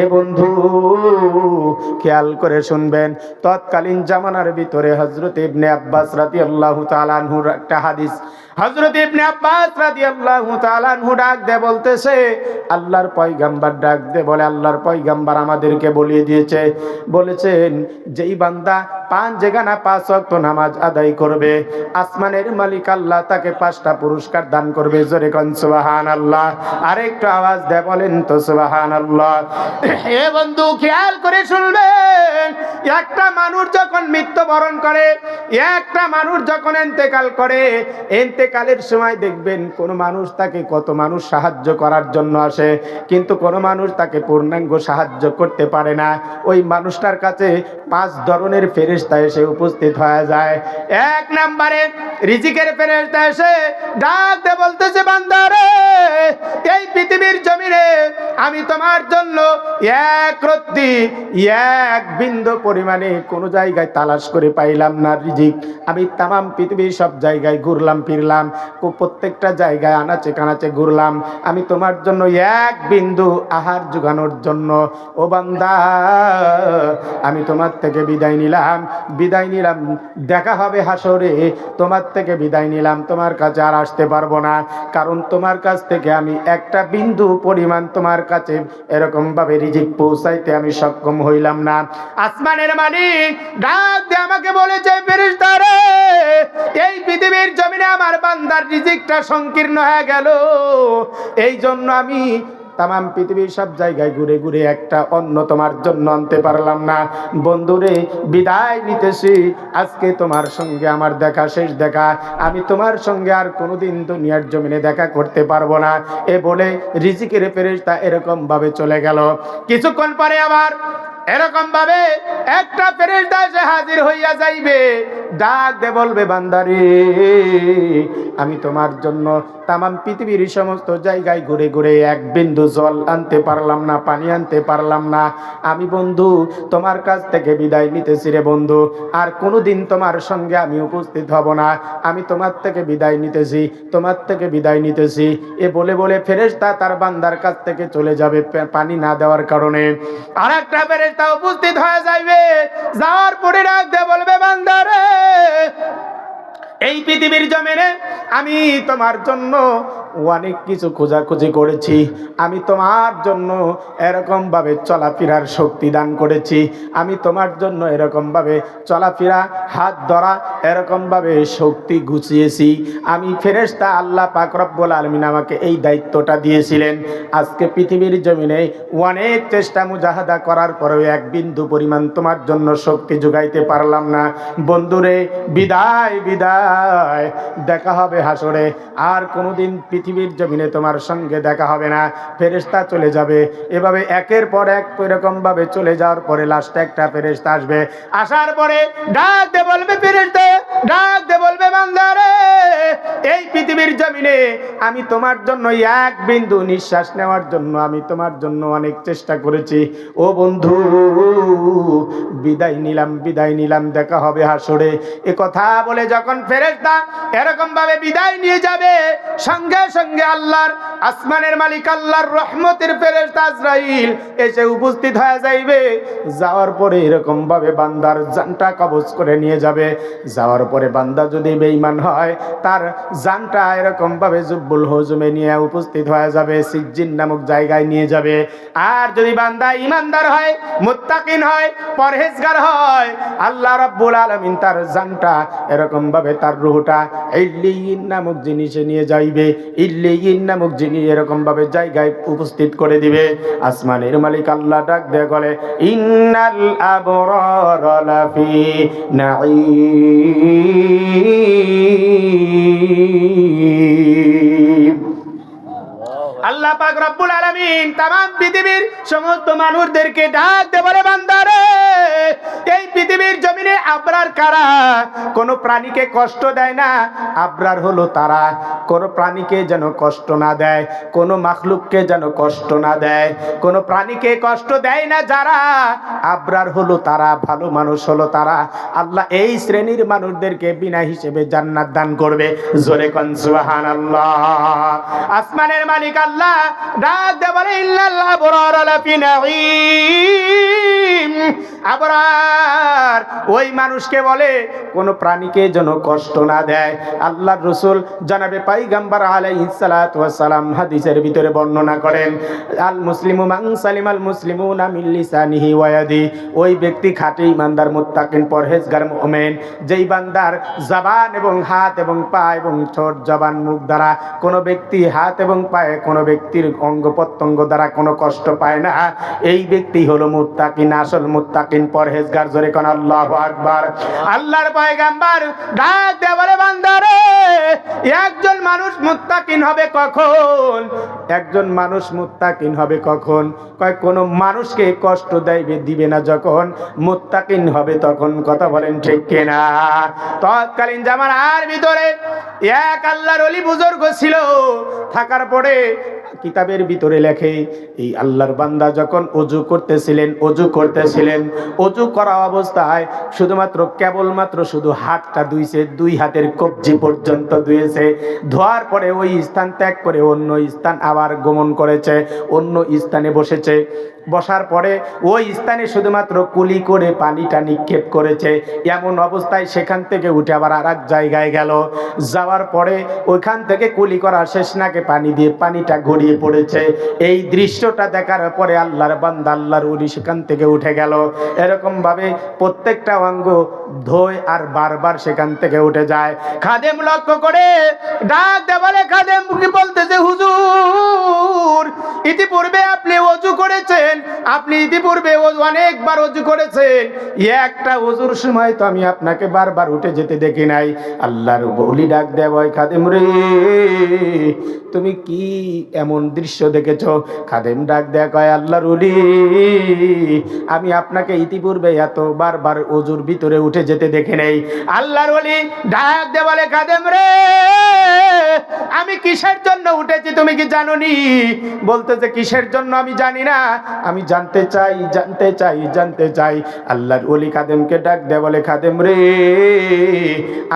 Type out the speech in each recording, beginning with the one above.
এ বন্ধু, খেয়াল করে শুনবেন, তৎকালীন জামানার ভিতরে হজরত ইবনে আব্বাস রাতি আল্লাহ তালানহুর একটা হাদিস। হজরত ইবনে আব্বাস রাদিয়াল্লাহু তাআলা আনহু ডাক দে বলতেছে, আল্লাহর পয়গাম্বার ডাক দে। বলে, আল্লাহর পয়গাম্বার আমাদেরকে বলিয়ে দিয়েছে। বলেছেন, যেই বান্দা পাঁচ যেখানা পাঁচ ওয়াক্ত নামাজ আদায় করবে, আসমানের মালিক আল্লাহ তাকে পাঁচটা পুরস্কার দান করবে। জোরে কন, সুবহানাল্লাহ। আরেকটু আওয়াজ দে বলেন তো, সুবহানাল্লাহ। এ বন্ধু, খেয়াল করে শুনবেন, একটা মানুষ যখন মৃত্যুবরণ করে, একটা মানুষ যখন এন্তেকাল করে এন্তেকালের সময় দেখবেন কোন মানুষ তাকে কত মানুষ সাহায্য করার জন্য আসে, কিন্তু কোন মানুষ তাকে পূর্ণাঙ্গ সাহায্য করতে পারে না। ওই মানুষটার কাছে পাঁচ ধরনের ফেরেশতা এসে উপস্থিত হয়ে যায়। এক নম্বরে রিজিকের ফেরেশতা এসে ডাক দে বলতেছে, বান্দারে, এই পৃথিবীর জমিনে আমি তোমার জন্য এক রত্তি, এক বিন্দু পরিমাণে কোনো জায়গায় তালাশ করে পাইলাম না রিজিক। আমি তামাম পৃথিবীর সব জায়গায় ঘুরলাম, ফিরলাম কো- প্রত্যেকটা জায়গায় আনাচে কানাচে ঘুরলাম। আমি তোমার জন্য এক বিন্দু আহার জোগানোর জন্য। ও বান্দা, আমি তোমার থেকে বিদায় নিলাম। বিদায় নিলাম, দেখা হবে হাসরে। তোমার থেকে বিদায় নিলাম, তোমার কাছে আর আসতে পারব না। কারণ তোমার কাছ থেকে আমি একটা বিন্দু পরিমাণ তোমার কাছে এরকম ভাবে রিজিক পৌঁছাইতে আমি সক্ষম হইলাম না। আসমানের মালিক ডাক আমাকে বলেছে ফেরেশতা বান্দার রিজিকটা সংকীর্ণ হয়ে গেল। এই জন্য আমি তামাম পৃথিবীর সব জায়গায় ঘুরে ঘুরে একটা অন্য তোমার জন্য আনতে পারলাম না। বন্ধুরে, বিদায় নিতেছি। আজকে তোমার সঙ্গে আমার দেখা, শেষ দেখা। আমি তোমার সঙ্গে আর কোনোদিন দুনিয়ার জমিনে দেখা করতে পারব না। এ বলে রিজিকের ফেরেশতা এরকম ভাবে চলে গেল। কিছুক্ষণ পরে আবার এরকম ভাবে একটা ফেরেশতা এসে হাজির হইয়া যাইবে। ডাক দে বলবে, বান্দারে, আমি তোমার জন্য তামাম পৃথিবীর সমস্ত জায়গায় ঘুরে ঘুরে এক বিন্দু জল আনতে পারলাম না, পানি আনতে পারলাম না। আমি বন্ধু, তোমার কাছ থেকে বিদায় নিতেছি রে বন্ধু। আর কোনোদিন তোমার সঙ্গে আমি উপস্থিত হব না। আমি তোমার থেকে বিদায় নিতেছি, তোমার থেকে বিদায় নিতেছি। এ বলে বলে ফেরেশতা তার বান্দার কাছ থেকে চলে যাবে পানি না দেওয়ার কারণে। আর একটা ফেরেশতা উপস্থিত হয়ে যাইবে। যাওয়ার পরে দিয়ে বলবে বান্দারে এই পৃথিবীর জমিনে আমি তোমার জন্য অনেক কিছু খোঁজাখুঁজি করেছি। আমি তোমার জন্য এরকমভাবে চলাফেরার শক্তি দান করেছি। আমি তোমার জন্য এরকমভাবে চলাফেরা, হাত ধরা, এরকমভাবে শক্তি গুছিয়েছি। আমি ফেরেশতা আল্লাহ পাক রব্বুল আলমিন আমাকে এই দায়িত্বটা দিয়েছিলেন। আজকে পৃথিবীর জমিনে অনেক চেষ্টা মুজাহাদা করার পরেও এক বিন্দু পরিমাণ তোমার জন্য শক্তি যোগাইতে পারলাম না। বন্ধুরে, বিদায় বিদায়। দেখা হবে হাসরে। আর কোনোদিন পৃথিবীর জমিনে তোমার সঙ্গে দেখা হবে না। ফেরেশতা চলে যাবে। এভাবে একের পর এক এরকম ভাবে চলে যাওয়ার পরে লাস্টে একটা ফেরেশতা আসবে। আসার পরে ডাক দে বলবে, ফেরেশতা, ডাক দে বলবে, বান্দারে, এই পৃথিবীর জমিনে আমি তোমার জন্য এক বিন্দু নিঃশ্বাস নেওয়ার জন্য আমি তোমার জন্য অনেক চেষ্টা করেছি। ও বন্ধু, বিদায় নিলাম বিদায় নিলাম, দেখা হবে হাসরে। এ কথা বলে যখন ফেরেশতা এরকম ভাবে বিদায় নিয়ে যাবে, সঙ্গে সঙ্গে আল্লাহর, আসমানের মালিক আল্লাহর রহমতের ফেরেশতা আজরাইল এসে উপস্থিত হয়ে যাইবে। যাওয়ার পরে এরকম ভাবে বান্দার জানটা কবজ করে নিয়ে যাবে। যাওয়ার পরে বান্দা যদি বেঈমান হয়, তার জানটা এরকম ভাবে জুব্বুল হজুমে নিয়ে উপস্থিত হয়ে যাবে, সিজ্জিন নামক জায়গায় নিয়ে যাবে। আর যদি বান্দা ইমানদার হয়, মুত্তাকিন হয়, পরহেজগার হয়, আল্লাহ রাব্বুল আলামিন তার জানটা এরকম ভাবে তার রুহটা ইল্লিয়িন নামক জিনিসে নিয়ে যাইবে। ইল্লিয়িন নামক যিনি এরকম ভাবে জায়গায় উপস্থিত করে দিবে। আসমানের মালিক আল্লাহ ডাক দিয়ে বলে, ইন্নাল আবরার লাফি নাঈম। আল্লাহ পাক রব্বুল আলামিন তাম পৃথিবীর সমস্ত মানুষদেরকে ডাক দে বলে, বান্দারে, এই পৃথিবীর জমিনে আবরার কারা? কোনো প্রাণীকে কষ্ট দেয় না, আবরার হলো তারা। কোনো প্রাণীকে যেন কষ্ট না দেয়, কোনো মাখলুককে যেন কষ্ট না দেয়। কোনো প্রাণীকে কষ্ট দেয় না যারা, আবরার হলো তারা, ভালো মানুষ হলো তারা। আল্লাহ এই শ্রেণির মানুষদেরকে বিনা হিসেবে জান্নাত দান করবে। জোরে কন, সুবহানাল্লাহ। আসমানের মালিক আল্লাহ আবরার ওই মানুষকে বলে, কোনো প্রাণীকে যেন কষ্ট না দেয়। আল্লাহর রসুল জানাবে, পাইগাম্বার আলাইহিস সালাতু ওয়াস সালাম হাদিসের ভিতরে বর্ণনা করেন আল মুসলিমু লিসানিহি ওয়া ওই ব্যক্তি খাঁটি ইমানদার, মুত্তাকিন, পরহেজগার, মুমিন, যেই বান্দার জবান এবং হাত এবং পা এবং ঠোঁট, জবান, মুখ দ্বারা কোনো ব্যক্তি হাত এবং পায়ে, কোনো ব্যক্তির অঙ্গ প্রত্যঙ্গ দ্বারা কোনো কষ্ট পায় না। এই ব্যক্তি হলো মুত্তাকিন, আসল মুত্তাকিন, পরহেজগার, জোরে কোন, আল্লাহু আকবার। আল্লাহর পয়গাম্বার ডাক দে বলে, বান্দারে, একজন মানুষ মুত্তাকিন হবে কখন? একজন মানুষ মুত্তাকিন হবে কখন? কয়, কোনো মানুষকে কষ্ট দেবে, দিবে না যখন? মুত্তাকিন হবে তখন, কথা বলেন ঠিক কিনা? তৎকালীন জামানার ভিতরে এক আল্লাহর অলি বুজুর্গ ছিল। থাকার পরে কিতাবের ভিতরে লেখে, এই আল্লাহর বান্দা যখন অজু করতেছিলেন অজু করতেছিলেন, অজু করা অবস্থায় শুধুমাত্র কেবলমাত্র শুধু হাতটা ধুইছে, দুই হাতের কবজি পর্যন্ত ধুয়েছে ধোয়ার পরে ওই স্থান ত্যাগ করে অন্য স্থান আবার গমন করেছে, অন্য স্থানে বসেছে। বসার পরে ওই স্থানে শুধুমাত্র কুলি করে পানিটা নিক্ষেপ করেছে। এমন অবস্থায় সেখান থেকে উঠে আবার আর জায়গায় গেল। যাওয়ার পরে ওইখান থেকে কুলি করা শেষ নাকে পানি দিয়ে পানিটা গড়িয়ে পড়েছে। এই দৃশ্যটা দেখার পরে আল্লাহর বান্দা আল্লাহর উনি সেখান থেকে উঠে গেল। এরকম ভাবে প্রত্যেকটা অঙ্গ ধোয় আর বারবার সেখান থেকে উঠে যায়। খাদেম লক্ষ্য করে ডাক দে বলে, খাদেম বলতেছে হুজুর? ইতিপূর্বে আপনি অজু করেছেন, আপনি ইতিপূর্বে অনেকবার অজু করেছেন। একটা অজুর সময় তো আমি আপনাকে বারবার উঠে যেতে দেখি নাই। আল্লাহর বলি ডাক দেয় ভয় খাদেম রে, তুমি কি এমন দৃশ্য দেখেছ? খাদেম ডাক দেয়া কয়, আল্লাহর আমি আপনাকে ইতিপূর্বে এত বারবার অজুর ভিতরে উঠে যেতে দেখে নেই। আল্লাহর রুলি ডাক দে বলে খাদেম রে। আমি কিসের জন্য উঠেছি তুমি কি জানোনি? বলতেছে, কিসের জন্য আমি জানি না। আমি জানতে চাই জানতে চাই জানতে চাই। আল্লাহর ওলি খাদেমকে ডাক দে, বলে, খাদেম রে,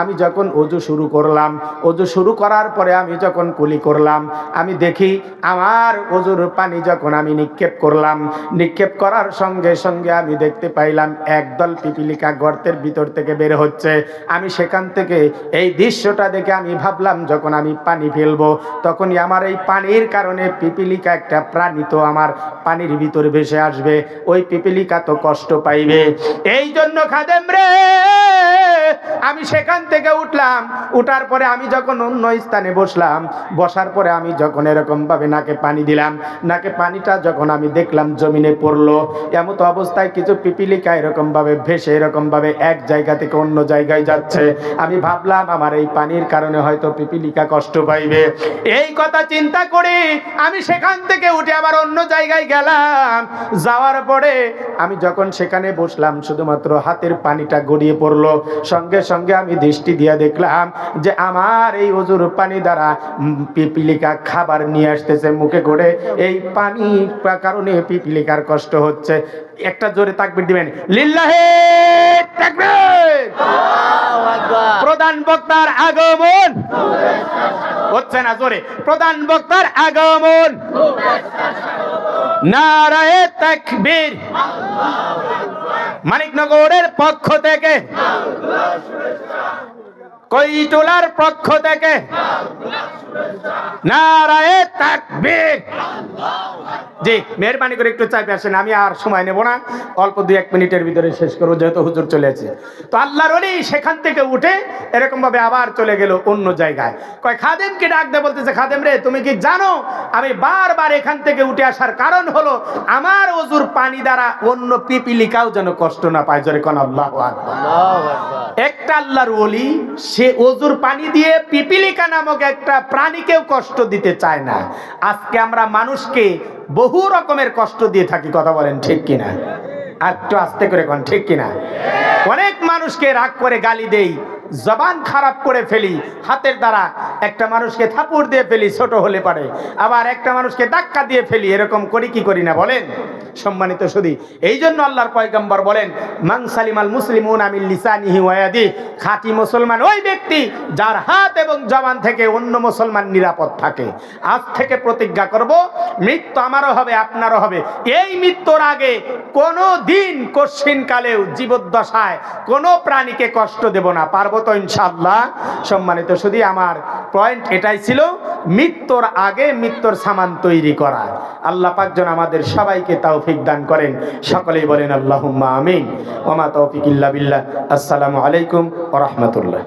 আমি যখন অজু শুরু করলাম, অজু শুরু করার পরে আমি যখন কুলি করলাম, আমি দেখি আমার অজুর পানি যখন আমি নিক্ষেপ করলাম, নিক্ষেপ করার সঙ্গে সঙ্গে আমি দেখতে পাইলাম একদল পিপিলিকা গর্তের ভিতর থেকে বের হচ্ছে। আমি সেখান থেকে এই দৃশ্যটা দেখে আমি ভাবলাম, যখন আমি পানি ফেলব। তখনই আমার এই পানির কারণে পিপিলিকা একটা প্রাণী তো আমার পানির ভিতরে ভেসে আসবে। ওই পিপিলিকা তো কষ্ট পাইবে। এই জন্য খাদেম রে, আমি সেখান থেকে উঠলাম। উঠার পরে আমি যখন অন্য স্থানে বসলাম, বসার পরে আমি যখন এরকম ভাবে নাকে পানি দিলাম, নাকে পানিটা যখন আমি দেখলাম জমিনে পড়ল, এমত অবস্থায় কিছু পিপিলিকা এরকম ভাবে ভেসে এরকম ভাবে এক জায়গা থেকে অন্য জায়গায় যাচ্ছে। আমি ভাবলাম, আমার এই পানির কারণে হয়তো পিপিলিকা কষ্ট পাইবে। এই কথা চিন্তা করে আমি সেখান থেকে উঠে আবার অন্য জায়গায় গেলাম। যাওয়ার পরে আমি যখন সেখানে বসলাম, শুধুমাত্র হাতের পানিটা গড়িয়ে পড়ল। সঙ্গে সঙ্গে আমি দৃষ্টি দিয়ে দেখলাম যে আমার এই অজুর পানি দ্বারা পিপিলিকা খাবার নিয়ে আসতেছে মুখে করে। এই পানি কারণে পিপিলিকার কষ্ট হচ্ছে। একটা জোরে তাকবির দিবেন, লিল্লাহে তাকবীর! প্রধান বক্তার আগমন। হচ্ছে না জোরে। প্রধান বক্তার আগমন। নারায়ে মানিকনগরের পক্ষ থেকে কৈটুলার পক্ষ থেকে নারায়ে তাকবীর। করে একটু আমি আর সময় না। অল্প দুই এক মিনিটের ভিতরে শেষ করব, যেহেতু হুজুর চলে তো আল্লাহর সেখান থেকে উঠে আবার চলে গেল অন্য জায়গায়। কয়, খাদেমকে ডাক দে বলতেছে, খাদেম রে, তুমি কি জানো, আমি বারবার এখান থেকে উঠে আসার কারণ হলো আমার অজুর পানি দ্বারা অন্য পিপিলিকাও যেন কষ্ট না পায়? জোরে কোন, আল্লাহ একটা আল্লাহর ওলি, সে অজুর পানি দিয়ে পিপিলিকা নামক একটা প্রাণীকেও কষ্ট দিতে চায় না। আজকে আমরা মানুষকে বহু রকমের কষ্ট দিয়ে থাকি, কথা বলেন ঠিক কিনা? আর একটু আস্তে করে কন, ঠিক কিনা? অনেক মানুষকে রাগ করে গালি দেই জবান খারাপ করে ফেলি, হাতের দ্বারা একটা মানুষকে থাপুর দিয়ে ফেলি, ছোট হলে পারে। আবার একটা মানুষকে ধাক্কা দিয়ে ফেলি, এরকম করি কি করি না বলেন? সম্মানিত সুদী এই জন্য আল্লাহর পয়গম্বর বলেন মাং সালিমাল মুসলিমুন আমিল লিসানিহি ওয়াদি খাঁটি মুসলমান ওই ব্যক্তি যার হাত এবং জবান থেকে অন্য মুসলমান নিরাপদ থাকে। আজ থেকে প্রতিজ্ঞা করব, মৃত্যু আমারও হবে, আপনারও হবে। এই মৃত্যুর আগে কোনো দিন কশ্চিন কালেও জীবদ্দশায় কোনো প্রাণীকে কষ্ট দেব না, পারব তো ইনশাআল্লাহ। সম্মানিত শুধু আমার পয়েন্ট এটাই ছিল মৃত্যুর আগে মৃত্যুর সামান তৈরি করা। আল্লাহ পাকজন আমাদের সবাইকে তৌফিক দান করেন। সকলেই বলেন আল্লাহ আমিন। ওমা তৌফিক ইল্লা বিল্লাহ। আসসালামু আলাইকুম ওয়া রাহমাতুল্লাহ।